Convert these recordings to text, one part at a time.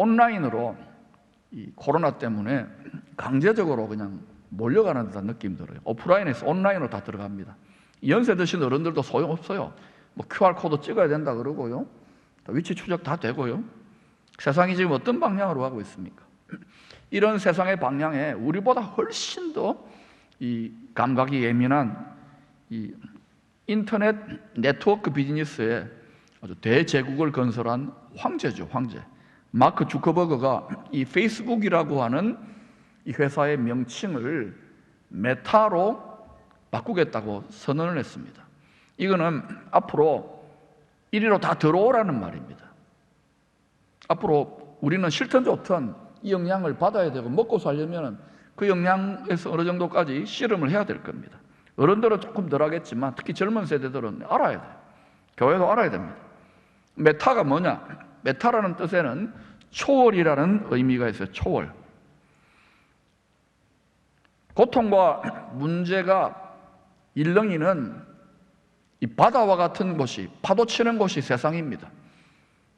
온라인으로 이 코로나 때문에 강제적으로 그냥 몰려가는 듯한 느낌 들어요. 오프라인에서 온라인으로 다 들어갑니다. 연세 드신 어른들도 소용없어요. 뭐 QR코드 찍어야 된다 그러고요. 또 위치 추적 다 되고요. 세상이 지금 어떤 방향으로 가고 있습니까? 이런 세상의 방향에 우리보다 훨씬 더 이 감각이 예민한 이 인터넷 네트워크 비즈니스에 아주 대제국을 건설한 황제죠, 황제. 마크 주커버거가 이 페이스북이라고 하는 이 회사의 명칭을 메타로 바꾸겠다고 선언을 했습니다. 이거는 앞으로 이리로 다 들어오라는 말입니다. 앞으로 우리는 싫든 좋든 이 영향을 받아야 되고 먹고 살려면 그 영향에서 어느 정도까지 씨름을 해야 될 겁니다. 어른들은 조금 덜 하겠지만 특히 젊은 세대들은 알아야 돼요. 교회도 알아야 됩니다. 메타가 뭐냐? 메타라는 뜻에는 초월이라는 의미가 있어요. 초월. 고통과 문제가 일렁이는 이 바다와 같은 곳이 파도 치는 곳이 세상입니다.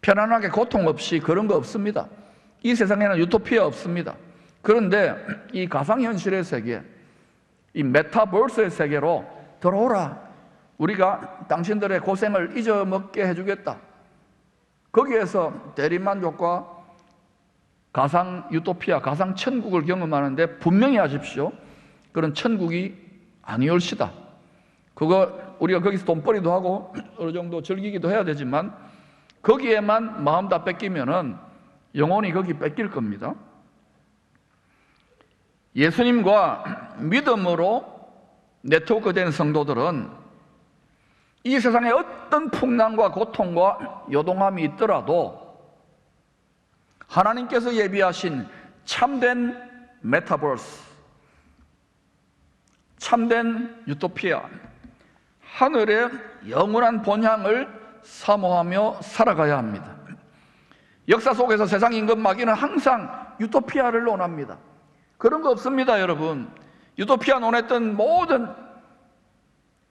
편안하게 고통 없이 그런 거 없습니다. 이 세상에는 유토피아 없습니다. 그런데 이 가상현실의 세계, 이 메타버스의 세계로 들어오라. 우리가 당신들의 고생을 잊어먹게 해주겠다. 거기에서 대리만족과 가상 유토피아, 가상 천국을 경험하는데 분명히 하십시오. 그런 천국이 아니올시다. 그거 우리가 거기서 돈벌이도 하고 어느 정도 즐기기도 해야 되지만 거기에만 마음 다 뺏기면은 영혼이 거기 뺏길 겁니다. 예수님과 믿음으로 네트워크 된 성도들은 이 세상에 어떤 풍랑과 고통과 요동함이 있더라도 하나님께서 예비하신 참된 메타버스, 참된 유토피아, 하늘의 영원한 본향을 사모하며 살아가야 합니다. 역사 속에서 세상 임금 마귀는 항상 유토피아를 논합니다. 그런 거 없습니다, 여러분. 유토피아 논했던 모든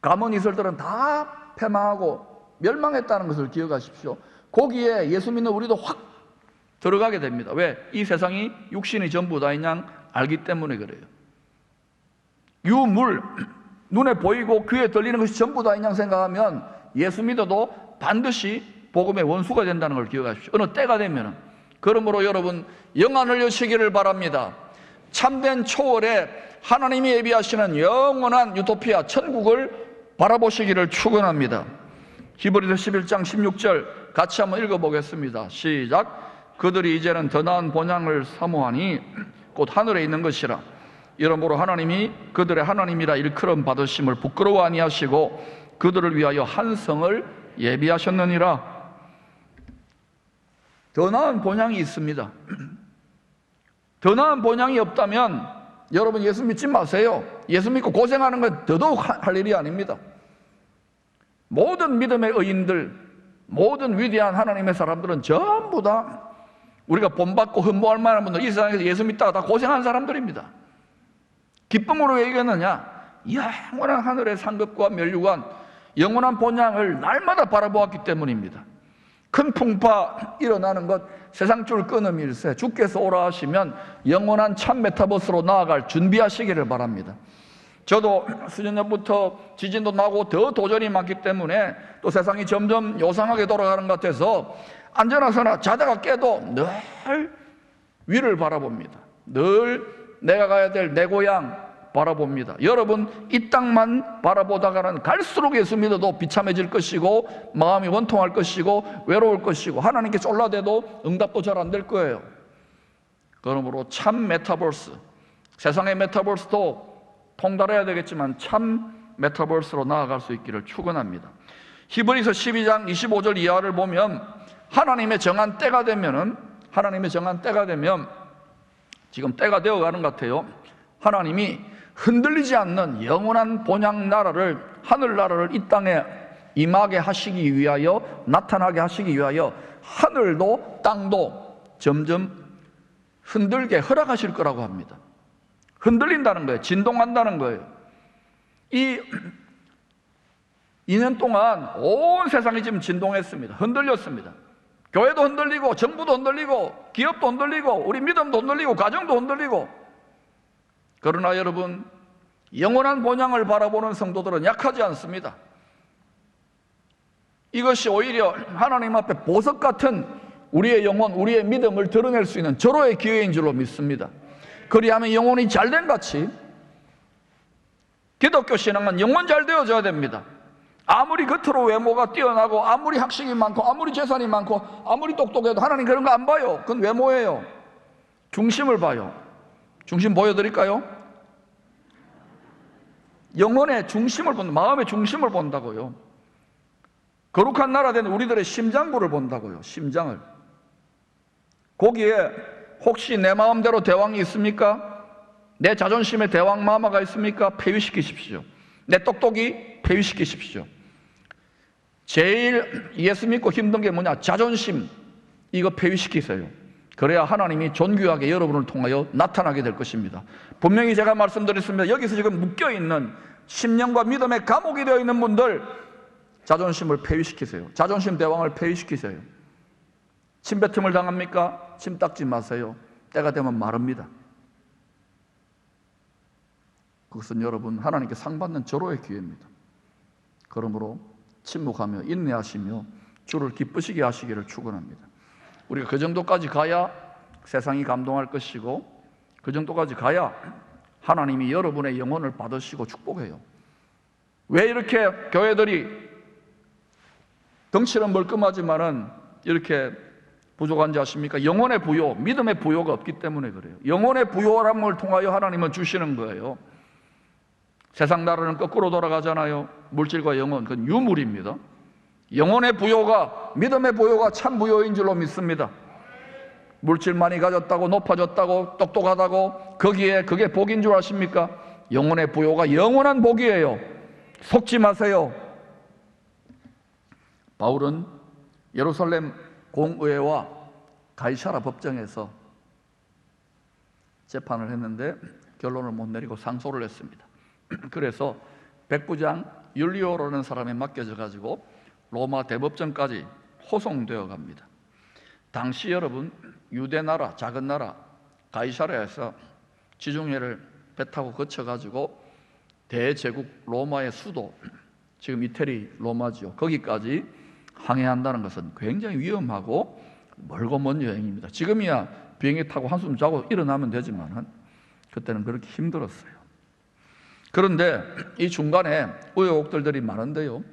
가문 이설들은 다 패망하고 멸망했다는 것을 기억하십시오. 거기에 예수 믿는 우리도 확 들어가게 됩니다. 왜? 이 세상이 육신이 전부 다인 양 알기 때문에 그래요. 유물, 눈에 보이고 귀에 들리는 것이 전부 다인 양 생각하면 예수 믿어도 반드시 복음의 원수가 된다는 걸 기억하십시오. 어느 때가 되면 그러므로 여러분 영안을 여시기를 바랍니다. 참된 초월에 하나님이 예비하시는 영원한 유토피아 천국을 바라보시기를 축원합니다. 히브리서 11장 16절 같이 한번 읽어보겠습니다. 시작. 그들이 이제는 더 나은 본향을 사모하니 곧 하늘에 있는 것이라. 이러므로 하나님이 그들의 하나님이라 일컬음 받으심을 부끄러워 아니하시고 그들을 위하여 한 성을 예비하셨느니라. 더 나은 본향이 있습니다. 더 나은 본향이 없다면 여러분 예수 믿지 마세요. 예수 믿고 고생하는 건 더더욱 할 일이 아닙니다. 모든 믿음의 의인들, 모든 위대한 하나님의 사람들은 전부 다 우리가 본받고 흠모할 만한 분들, 이 세상에서 예수 믿다가 다 고생한 사람들입니다. 기쁨으로 왜 이겼느냐? 영원한 하늘의 상급과 멸류관, 영원한 본향을 날마다 바라보았기 때문입니다. 큰 풍파 일어나는 것 세상 줄 끊음 일세 주께서 오라 하시면 영원한 참 메타버스로 나아갈 준비하시기를 바랍니다. 저도 수년 전부터 지진도 나고 더 도전이 많기 때문에 또 세상이 점점 요상하게 돌아가는 것 같아서 안전하서나 자다가 깨도 늘 위를 바라봅니다. 늘 내가 가야 될 내 고향 바라봅니다. 여러분 이 땅만 바라보다가는 갈수록 예수 믿어도 비참해질 것이고 마음이 원통할 것이고 외로울 것이고 하나님께 쫄라대도 응답도 잘 안 될 거예요. 그러므로 참 메타버스 세상의 메타버스도 통달해야 되겠지만 참 메타버스로 나아갈 수 있기를 축원합니다. 히브리서 12장 25절 이하를 보면 하나님의 정한 때가 되면은 하나님의 정한 때가 되면 지금 때가 되어 가는 것 같아요. 하나님이 흔들리지 않는 영원한 본향 나라를 하늘 나라를 이 땅에 임하게 하시기 위하여 나타나게 하시기 위하여 하늘도 땅도 점점 흔들게 허락하실 거라고 합니다. 흔들린다는 거예요. 진동한다는 거예요. 이 2년 동안 온 세상이 지금 진동했습니다. 흔들렸습니다. 교회도 흔들리고, 정부도 흔들리고, 기업도 흔들리고, 우리 믿음도 흔들리고, 가정도 흔들리고. 그러나 여러분, 영원한 본향을 바라보는 성도들은 약하지 않습니다. 이것이 오히려 하나님 앞에 보석 같은 우리의 영혼, 우리의 믿음을 드러낼 수 있는 절호의 기회인 줄로 믿습니다. 그리하면 영혼이 잘된 같이 기독교 신앙은 영혼 잘 되어져야 됩니다. 아무리 겉으로 외모가 뛰어나고 아무리 학식이 많고 아무리 재산이 많고 아무리 똑똑해도 하나님 그런 거 안 봐요. 그건 외모예요. 중심을 봐요. 중심 보여드릴까요? 영혼의 중심을 본다. 마음의 중심을 본다고요. 거룩한 나라 된 우리들의 심장부를 본다고요. 심장을. 거기에 혹시 내 마음대로 대왕이 있습니까? 내 자존심에 대왕 마마가 있습니까? 폐위시키십시오. 내 똑똑이 폐위시키십시오. 제일 예수 믿고 힘든 게 뭐냐? 자존심. 이거 폐위시키세요. 그래야 하나님이 존귀하게 여러분을 통하여 나타나게 될 것입니다. 분명히 제가 말씀드렸습니다. 여기서 지금 묶여 있는 심령과 믿음의 감옥이 되어 있는 분들 자존심을 폐위시키세요. 자존심 대왕을 폐위시키세요. 침뱉음을 당합니까? 침 닦지 마세요. 때가 되면 마릅니다. 그것은 여러분 하나님께 상 받는 절호의 기회입니다. 그러므로 침묵하며 인내하시며 주를 기쁘시게 하시기를 축원합니다. 우리가 그 정도까지 가야 세상이 감동할 것이고 그 정도까지 가야 하나님이 여러분의 영혼을 받으시고 축복해요. 왜 이렇게 교회들이 덩치는 멀끔하지만은 이렇게 부족한지 아십니까? 영혼의 부요, 믿음의 부요가 없기 때문에 그래요. 영혼의 부요함을 통하여 하나님은 주시는 거예요. 세상 나라는 거꾸로 돌아가잖아요. 물질과 영혼, 그건 유물입니다. 영혼의 부요가, 믿음의 부요가 참 부요인 줄로 믿습니다. 물질 많이 가졌다고, 높아졌다고, 똑똑하다고, 거기에 그게 복인 줄 아십니까? 영혼의 부요가 영원한 복이에요. 속지 마세요. 바울은 예루살렘 공의회와 가이사라 법정에서 재판을 했는데 결론을 못 내리고 상소를 했습니다. 그래서 백부장 율리오라는 사람에 맡겨져 가지고 로마 대법정까지 호송되어 갑니다. 당시 여러분 유대 나라 작은 나라 가이사라에서 지중해를 배 타고 거쳐 가지고 대제국 로마의 수도 지금 이태리 로마지요. 거기까지 항해한다는 것은 굉장히 위험하고 멀고 먼 여행입니다. 지금이야 비행기 타고 한숨 자고 일어나면 되지만 그때는 그렇게 힘들었어요. 그런데 이 중간에 우여곡절들이 많은데요.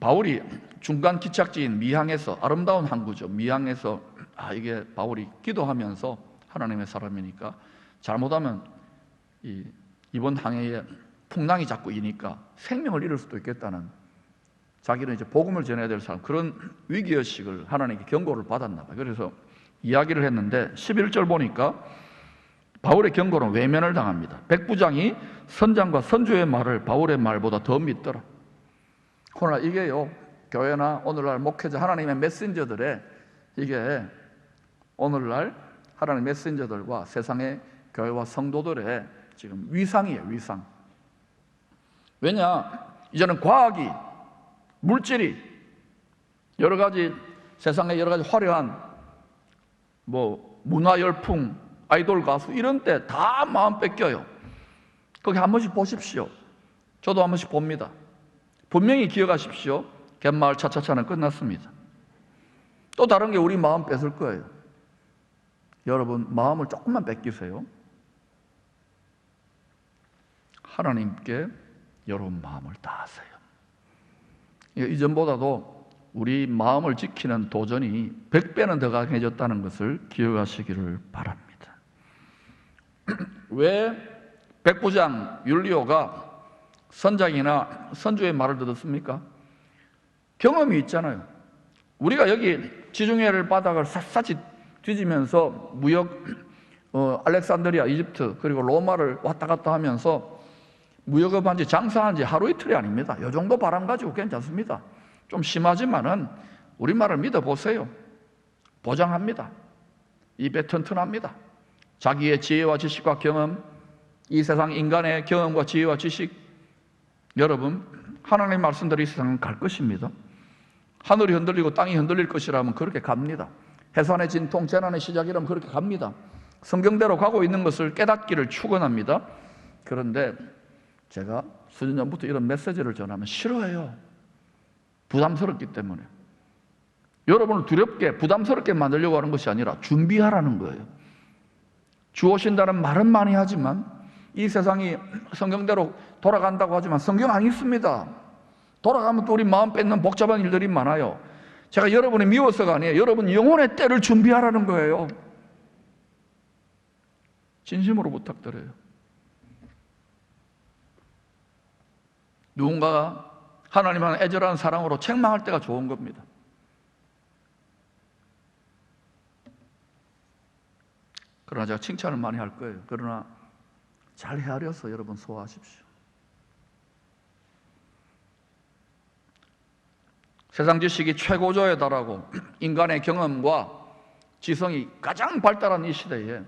바울이 중간 기착지인 미항에서 아름다운 항구죠. 미항에서 아 이게 바울이 기도하면서 하나님의 사람이니까 잘못하면 이 이번 항해에 풍랑이 자꾸 이니까 생명을 잃을 수도 있겠다는 자기는 이제 복음을 전해야 될 사람 그런 위기 의식을 하나님께 경고를 받았나 봐요. 그래서 이야기를 했는데 11절 보니까 바울의 경고는 외면을 당합니다. 백부장이 선장과 선주의 말을 바울의 말보다 더 믿더라. 그러나 이게요, 교회나 오늘날 목회자 하나님의 메신저들의 이게 오늘날 하나님 메신저들과 세상의 교회와 성도들의 지금 위상이에요, 위상. 왜냐? 이제는 과학이, 물질이, 여러 가지 세상의 여러 가지 화려한 뭐 문화 열풍, 아이돌 가수 이런 때 다 마음 뺏겨요. 거기 한 번씩 보십시오. 저도 한 번씩 봅니다. 분명히 기억하십시오. 갯마을 차차차는 끝났습니다. 또 다른 게 우리 마음 뺏을 거예요. 여러분 마음을 조금만 뺏기세요. 하나님께 여러분 마음을 다하세요. 이전보다도 우리 마음을 지키는 도전이 100배는 더 강해졌다는 것을 기억하시기를 바랍니다. 왜 백부장 율리오가 선장이나 선주의 말을 들었습니까? 경험이 있잖아요. 우리가 여기 지중해를 바닥을 샅샅이 뒤지면서 무역 어, 알렉산드리아, 이집트 그리고 로마를 왔다 갔다 하면서 무역업 한지 장사한 지 하루 이틀이 아닙니다. 이 정도 바람 가지고 괜찮습니다. 좀 심하지만은 우리말을 믿어보세요. 보장합니다. 입에 튼튼합니다. 자기의 지혜와 지식과 경험, 이 세상 인간의 경험과 지혜와 지식, 여러분, 하나님의 말씀대로 이 세상은 갈 것입니다. 하늘이 흔들리고 땅이 흔들릴 것이라면 그렇게 갑니다. 해산의 진통, 재난의 시작이라면 그렇게 갑니다. 성경대로 가고 있는 것을 깨닫기를 축원합니다. 그런데 제가 수년 전부터 이런 메시지를 전하면 싫어해요. 부담스럽기 때문에. 여러분을 두렵게 부담스럽게 만들려고 하는 것이 아니라 준비하라는 거예요. 주 오신다는 말은 많이 하지만 이 세상이 성경대로 돌아간다고 하지만 성경 안 있습니다. 돌아가면 또 우리 마음 뺏는 복잡한 일들이 많아요. 제가 여러분이 미워서가 아니에요. 여러분 영혼의 때를 준비하라는 거예요. 진심으로 부탁드려요. 누군가가 하나님은 애절한 사랑으로 책망할 때가 좋은 겁니다. 그러나 제가 칭찬을 많이 할 거예요. 그러나 잘 헤아려서 여러분 소화하십시오. 세상 지식이 최고조에 달하고 인간의 경험과 지성이 가장 발달한 이 시대에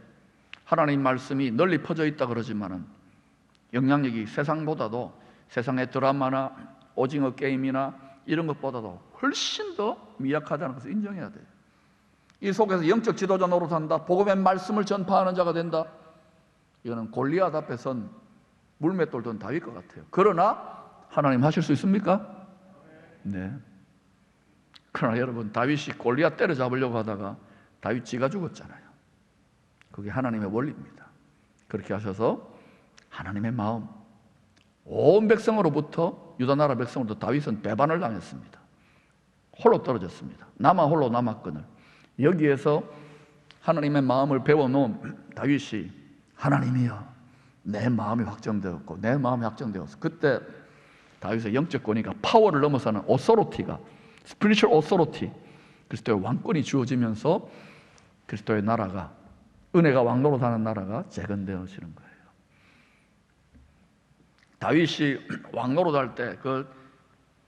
하나님 말씀이 널리 퍼져 있다 그러지만은 영향력이 세상보다도 세상의 드라마나 오징어 게임이나 이런 것보다도 훨씬 더 미약하다는 것을 인정해야 돼요. 이 속에서 영적 지도자 노릇한다. 복음의 말씀을 전파하는 자가 된다. 이거는 골리앗 앞에 선 물맷돌 던 다윗 것 같아요. 그러나 하나님 하실 수 있습니까? 네. 그러나 여러분 다윗이 골리앗 때려잡으려고 하다가 다윗 지가 죽었잖아요. 그게 하나님의 원리입니다. 그렇게 하셔서 하나님의 마음 온 백성으로부터 유다 나라 백성으로부터 다윗은 배반을 당했습니다. 홀로 떨어졌습니다. 남아 홀로 남았거늘 여기에서 하나님의 마음을 배워놓은 다윗이 하나님이여 내 마음이 확정되었고 내 마음이 확정되었어. 그때 다윗의 영적 권위가 파워를 넘어서는 오소로티가 오소로티 그리스도의 왕권이 주어지면서 그리스도의 나라가 은혜가 왕로로 사는 나라가 재건되어지는 거예요. 다윗이 왕로로 살때그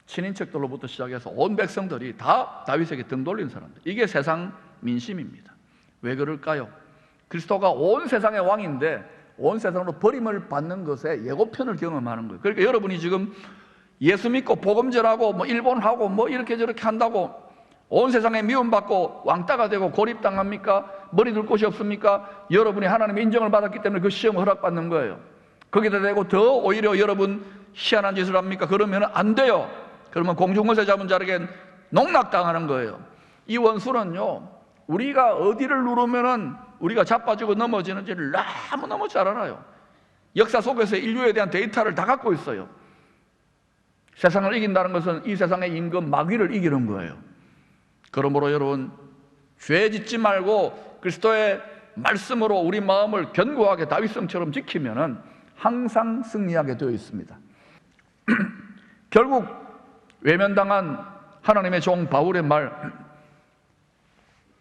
친인척들로부터 시작해서 온 백성들이 다 다윗에게 등 돌린 사람들. 이게 세상 민심입니다. 왜 그럴까요? 그리스도가 온 세상의 왕인데 온 세상으로 버림을 받는 것에 예고편을 경험하는 거예요. 그러니까 여러분이 지금 예수 믿고 복음 전하고 뭐 일본 하고 뭐 이렇게 저렇게 한다고 온 세상에 미움받고 왕따가 되고 고립당합니까? 머리 둘 곳이 없습니까? 여러분이 하나님의 인정을 받았기 때문에 그 시험을 허락받는 거예요. 거기다 대고 더 오히려 여러분 희한한 짓을 합니까? 그러면 안 돼요. 그러면 공중권세 잡은 자에게 농락당하는 거예요. 이 원수는요, 우리가 어디를 누르면은 우리가 자빠지고 넘어지는지를 너무너무 잘 알아요. 역사 속에서 인류에 대한 데이터를 다 갖고 있어요. 세상을 이긴다는 것은 이 세상의 임금 마귀를 이기는 거예요. 그러므로 여러분, 죄 짓지 말고 그리스도의 말씀으로 우리 마음을 견고하게 다윗성처럼 지키면은 항상 승리하게 되어 있습니다. 결국 외면당한 하나님의 종 바울의 말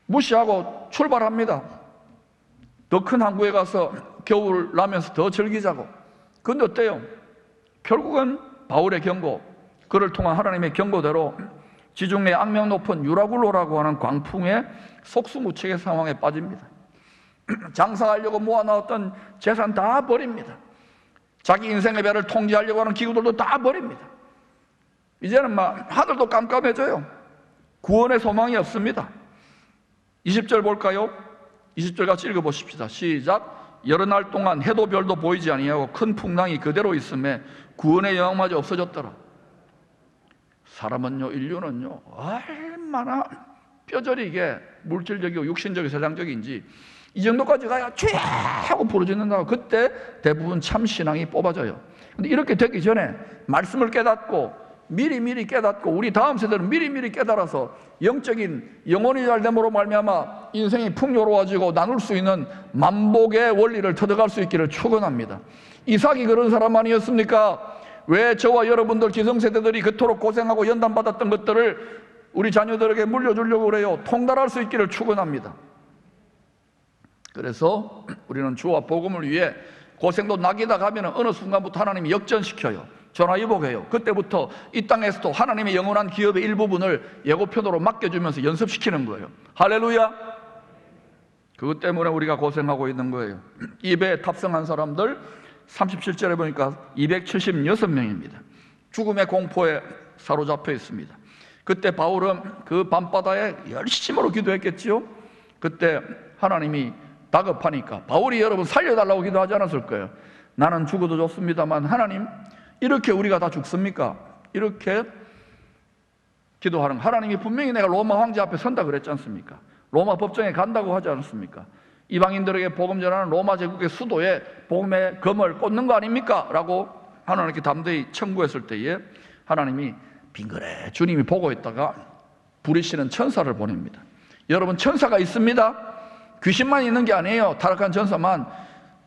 무시하고 출발합니다. 더 큰 항구에 가서 겨울 나면서 더 즐기자고. 근데 어때요? 결국은 바울의 경고, 그를 통한 하나님의 경고대로 지중해 악명 높은 유라굴로라고 하는 광풍의 속수무책의 상황에 빠집니다. 장사하려고 모아놨던 재산 다 버립니다. 자기 인생의 배를 통제하려고 하는 기구들도 다 버립니다. 이제는 막 하늘도 깜깜해져요. 구원의 소망이 없습니다. 20절 볼까요? 20절 같이 읽어보십시다. 시작. 여러 날 동안 해도 별도 보이지 아니하고 큰 풍랑이 그대로 있음에 구원의 영마저 없어졌더라. 사람은요, 인류는요, 얼마나 뼈저리게 물질적이고 육신적이고 세상적인지 이 정도까지 가야 죄 하고 부르짖는다고 그때 대부분 참 신앙이 뽑아져요. 근데 이렇게 되기 전에 말씀을 깨닫고 미리 미리 깨닫고 우리 다음 세대는 미리 미리 깨달아서 영적인 영혼이 잘 됨으로 말미암아 인생이 풍요로워지고 나눌 수 있는 만복의 원리를 터득할 수 있기를 축원합니다. 이삭이 그런 사람 아니었습니까? 왜 저와 여러분들 기성세대들이 그토록 고생하고 연단받았던 것들을 우리 자녀들에게 물려주려고 그래요. 통달할 수 있기를 축원합니다. 그래서 우리는 주와 복음을 위해 고생도 낙이다 가면 어느 순간부터 하나님이 역전시켜요. 전화위복해요. 그때부터 이 땅에서도 하나님의 영원한 기업의 일부분을 예고편으로 맡겨주면서 연습시키는 거예요. 할렐루야! 그것 때문에 우리가 고생하고 있는 거예요. 이 배에 탑승한 사람들 37절에 보니까 276명입니다. 죽음의 공포에 사로잡혀 있습니다. 그때 바울은 그 밤바다에 열심으로 기도했겠지요. 그때 하나님이 다급하니까 바울이 여러분 살려달라고 기도하지 않았을 거예요. 나는 죽어도 좋습니다만 하나님 이렇게 우리가 다 죽습니까? 이렇게 기도하는 하나님이 분명히 내가 로마 황제 앞에 선다 그랬지 않습니까? 로마 법정에 간다고 하지 않았습니까? 이방인들에게 복음 전하는 로마 제국의 수도에 복음의 검을 꽂는 거 아닙니까? 라고 하나님께 담대히 청구했을 때에 하나님이 빙그레 주님이 보고 있다가 부리시는 천사를 보냅니다. 여러분 천사가 있습니다. 귀신만 있는 게 아니에요. 타락한 천사만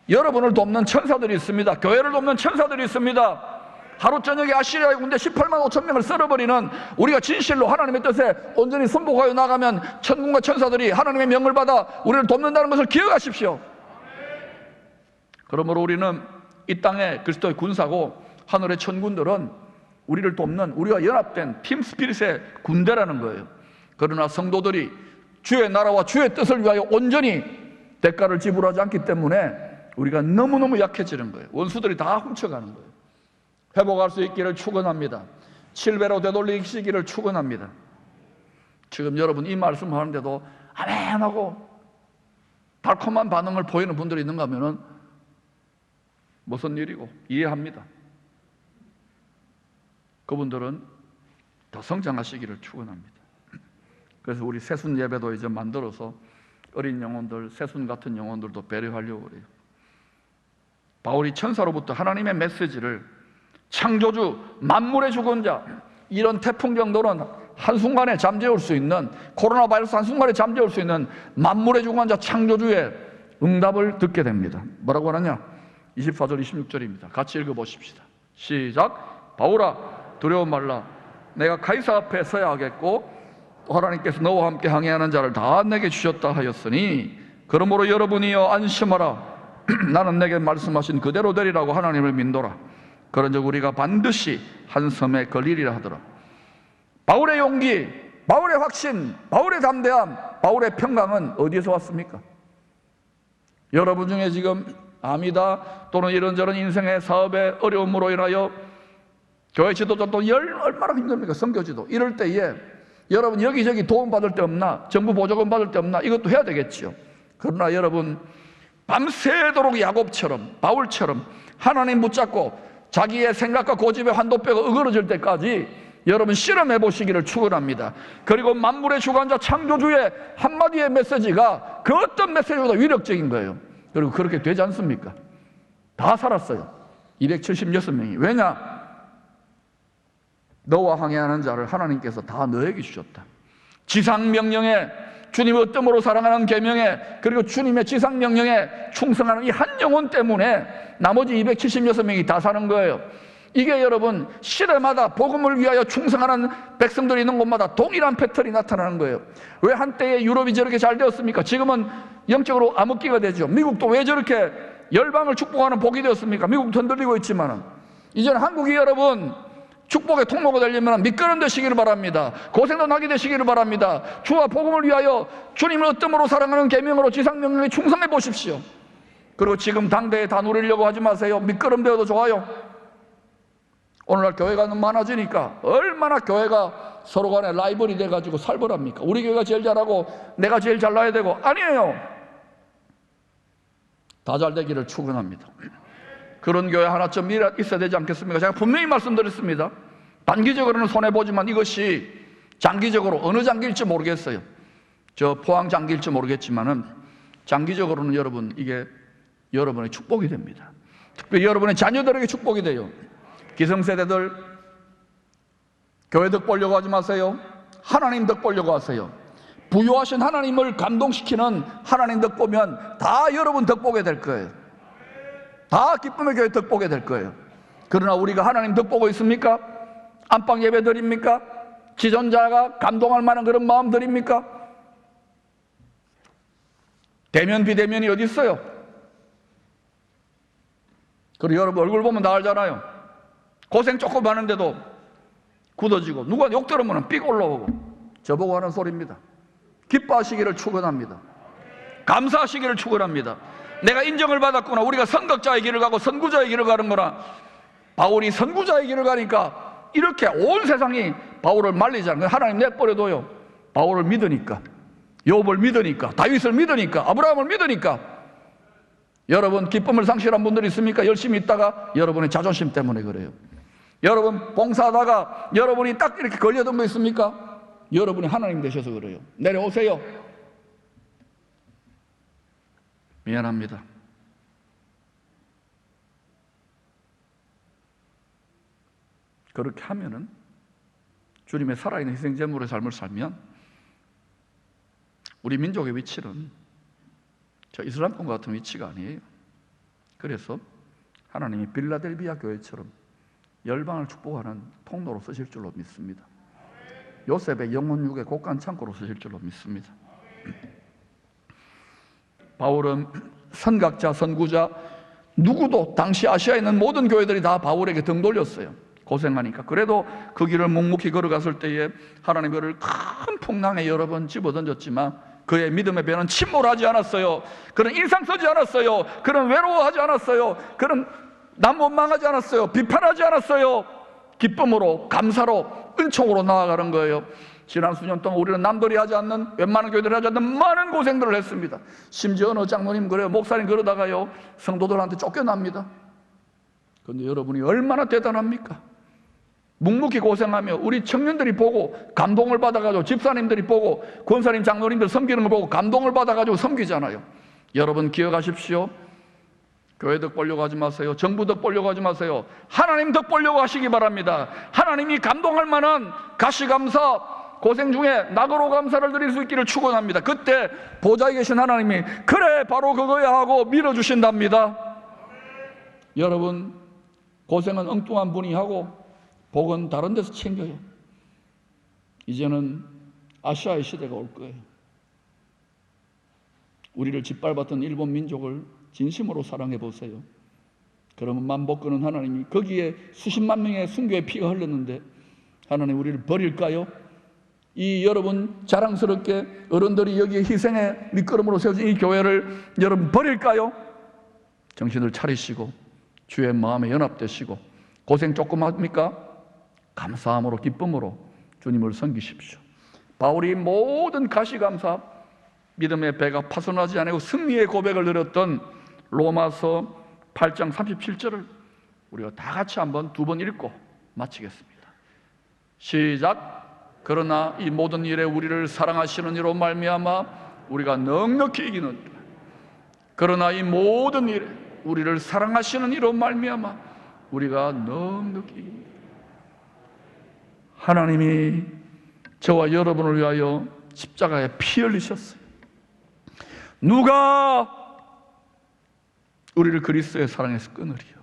여러분을 돕는 천사들이 있습니다. 교회를 돕는 천사들이 있습니다. 하루 저녁에 아시리아의 군대 18만 5천 명을 썰어버리는 우리가 진실로 하나님의 뜻에 온전히 순복하여 나가면 천군과 천사들이 하나님의 명을 받아 우리를 돕는다는 것을 기억하십시오. 그러므로 우리는 이 땅에 그리스도의 군사고 하늘의 천군들은 우리를 돕는 우리와 연합된 팀 스피릿의 군대라는 거예요. 그러나 성도들이 주의 나라와 주의 뜻을 위하여 온전히 대가를 지불하지 않기 때문에 우리가 너무너무 약해지는 거예요. 원수들이 다 훔쳐가는 거예요. 회복할 수 있기를 축원합니다. 7배로 되돌리시기를 축원합니다. 지금 여러분 이 말씀 하는데도 아멘 하고 달콤한 반응을 보이는 분들이 있는가 하면은 무슨 일이고 이해합니다. 그분들은 더 성장하시기를 축원합니다. 그래서 우리 새순 예배도 이제 만들어서 어린 영혼들, 새순 같은 영혼들도 배려하려고 그래요. 바울이 천사로부터 하나님의 메시지를 창조주, 만물의 주권자, 이런 태풍 정도는 한순간에 잠재울 수 있는 코로나 바이러스 한순간에 잠재울 수 있는 만물의 주권자 창조주의 응답을 듣게 됩니다. 뭐라고 하느냐? 24절, 26절입니다. 같이 읽어보십시다. 시작. 바울아, 두려워 말라. 내가 가이사 앞에 서야 하겠고 하나님께서 너와 함께 항해하는 자를 다 내게 주셨다 하였으니 그러므로 여러분이여 안심하라. 나는 내게 말씀하신 그대로 되리라고 하나님을 믿노라. 그런즉 우리가 반드시 한 섬에 걸리리라 하더라. 바울의 용기, 바울의 확신, 바울의 담대함, 바울의 평강은 어디에서 왔습니까? 여러분 중에 지금 암이다 또는 이런저런 인생의 사업의 어려움으로 인하여 교회 지도자 또 열, 얼마나 힘듭니까? 선교지도. 이럴 때에 여러분 여기저기 도움 받을 데 없나? 정부 보조금 받을 데 없나? 이것도 해야 되겠지요. 그러나 여러분 밤새도록 야곱처럼 바울처럼 하나님 붙잡고 자기의 생각과 고집의 환도뼈가 으그러질 때까지 여러분 실험해 보시기를 축원합니다. 그리고 만물의 주관자 창조주의 한마디의 메시지가 그 어떤 메시지보다 위력적인 거예요. 그리고 그렇게 되지 않습니까? 다 살았어요. 276명이. 왜냐? 너와 항해하는 자를 하나님께서 다 너에게 주셨다. 지상 명령에 주님의 어뜸으로 사랑하는 계명에 그리고 주님의 지상 명령에 충성하는 이 한 영혼 때문에 나머지 276명이 다 사는 거예요. 이게 여러분 시대마다 복음을 위하여 충성하는 백성들이 있는 곳마다 동일한 패턴이 나타나는 거예요. 왜 한때에 유럽이 저렇게 잘 되었습니까? 지금은 영적으로 암흑기가 되죠. 미국도 왜 저렇게 열방을 축복하는 복이 되었습니까? 미국도 흔들리고 있지만은 이제는 한국이 여러분 축복의 통로가 되려면 미끄럼 되시기를 바랍니다. 고생도 나게 되시기를 바랍니다. 주와 복음을 위하여 주님을 어뜸으로 사랑하는 계명으로 지상명령에 충성해 보십시오. 그리고 지금 당대에 다 누리려고 하지 마세요. 미끄럼 되어도 좋아요. 오늘날 교회가 많아지니까 얼마나 교회가 서로 간에 라이벌이 돼가지고 살벌합니까? 우리 교회가 제일 잘하고 내가 제일 잘나야 되고 아니에요. 다 잘 되기를 축원합니다. 그런 교회 하나쯤 있어야 되지 않겠습니까? 제가 분명히 말씀드렸습니다. 단기적으로는 손해보지만 이것이 장기적으로 어느 장기일지 모르겠어요. 저 포항 장기일지 모르겠지만은 장기적으로는 여러분 이게 여러분의 축복이 됩니다. 특별히 여러분의 자녀들에게 축복이 돼요. 기성세대들 교회 덕 보려고 하지 마세요. 하나님 덕 보려고 하세요. 부유하신 하나님을 감동시키는 하나님 덕 보면 다 여러분 덕 보게 될 거예요. 다 기쁨의 교회 덕 보게 될 거예요. 그러나 우리가 하나님 덕 보고 있습니까? 안방 예배 드립니까? 지존자가 감동할 만한 그런 마음 드립니까? 대면 비대면이 어디 있어요? 그리고 여러분 얼굴 보면 다 알잖아요. 고생 조금 하는데도 굳어지고 누가 욕 들으면 삑 올라오고 저보고 하는 소리입니다. 기뻐하시기를 축원합니다. 감사하시기를 축원합니다. 내가 인정을 받았구나. 우리가 선각자의 길을 가고 선구자의 길을 가는 거나 바울이 선구자의 길을 가니까 이렇게 온 세상이 바울을 말리잖아요. 하나님 내버려둬요. 바울을 믿으니까. 욥을 믿으니까. 다윗을 믿으니까. 아브라함을 믿으니까. 여러분 기쁨을 상실한 분들이 있습니까? 열심히 있다가 여러분의 자존심 때문에 그래요. 여러분 봉사하다가 여러분이 딱 이렇게 걸려든 거 있습니까? 여러분이 하나님 되셔서 그래요. 내려오세요. 미안합니다. 그렇게 하면은 주님의 살아있는 희생제물의 삶을 살면 우리 민족의 위치는 저 이슬람권과 같은 위치가 아니에요. 그래서 하나님이 빌라델비아 교회처럼 열방을 축복하는 통로로 쓰실 줄로 믿습니다. 요셉의 영혼 육의 곡간 창고로 쓰실 줄로 믿습니다. 바울은 선각자, 선구자 누구도 당시 아시아에 있는 모든 교회들이 다 바울에게 등 돌렸어요. 고생하니까. 그래도 그 길을 묵묵히 걸어갔을 때에 하나님 그를 큰 풍랑에 여러 번 집어던졌지만 그의 믿음의 배는 침몰하지 않았어요. 그는 일상 쓰지 않았어요. 그는 외로워하지 않았어요. 그는 남 원망하지 않았어요. 비판하지 않았어요. 기쁨으로, 감사로, 은총으로 나아가는 거예요. 지난 수년 동안 우리는 남들이 하지 않는, 웬만한 교회들이 하지 않는 많은 고생들을 했습니다. 심지어 어느 장로님 그래요. 목사님 그러다가요. 성도들한테 쫓겨납니다. 그런데 여러분이 얼마나 대단합니까? 묵묵히 고생하며 우리 청년들이 보고 감동을 받아가지고 집사님들이 보고 권사님 장로님들 섬기는 걸 보고 감동을 받아가지고 섬기잖아요. 여러분 기억하십시오. 교회 덕 보려고 하지 마세요. 정부 덕 보려고 하지 마세요. 하나님 덕 보려고 하시기 바랍니다. 하나님이 감동할 만한 가시감사 고생 중에 낙으로 감사를 드릴 수 있기를 축원합니다. 그때 보좌에 계신 하나님이 그래 바로 그거야 하고 밀어 주신답니다. 여러분 고생은 엉뚱한 분이 하고 복은 다른 데서 챙겨요. 이제는 아시아의 시대가 올 거예요. 우리를 짓밟았던 일본 민족을 진심으로 사랑해 보세요. 그러면 만복그는 하나님이 거기에 수십만 명의 순교의 피가 흘렀는데 하나님 우리를 버릴까요? 이 여러분 자랑스럽게 어른들이 여기에 희생의 밑거름으로 세워진 이 교회를 여러분 버릴까요? 정신을 차리시고 주의 마음에 연합되시고 고생 조금 합니까? 감사함으로 기쁨으로 주님을 섬기십시오. 바울이 모든 가시감사 믿음의 배가 파손하지 않고 승리의 고백을 드렸던 로마서 8장 37절을 우리가 다 같이 한번 두 번 읽고 마치겠습니다. 시작. 그러나 이 모든 일에 우리를 사랑하시는 이로 말미암아 우리가 넉넉히 이기는 그러나 이 모든 일에 우리를 사랑하시는 이로 말미암아 우리가 넉넉히 이깁니다. 하나님이 저와 여러분을 위하여 십자가에 피 흘리셨어요. 누가 우리를 그리스도의 사랑에서 끊으리요?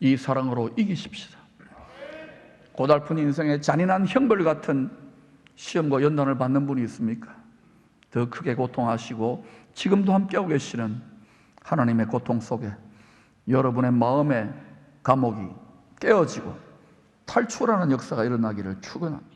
이 사랑으로 이기십시다. 고달픈 인생의 잔인한 형벌 같은 시험과 연단을 받는 분이 있습니까? 더 크게 고통하시고 지금도 함께하고 계시는 하나님의 고통 속에 여러분의 마음의 감옥이 깨어지고 탈출하는 역사가 일어나기를 축원합니다.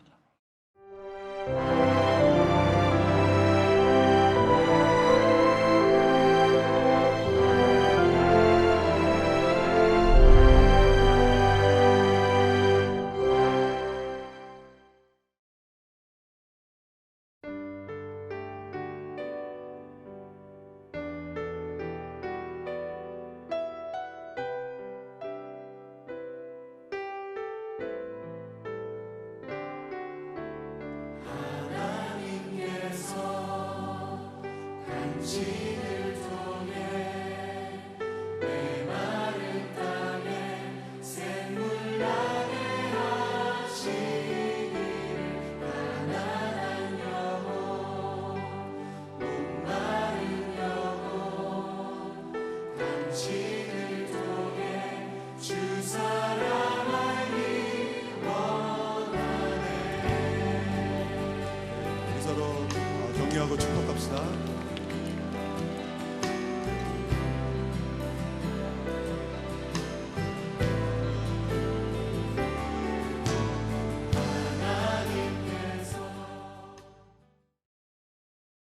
서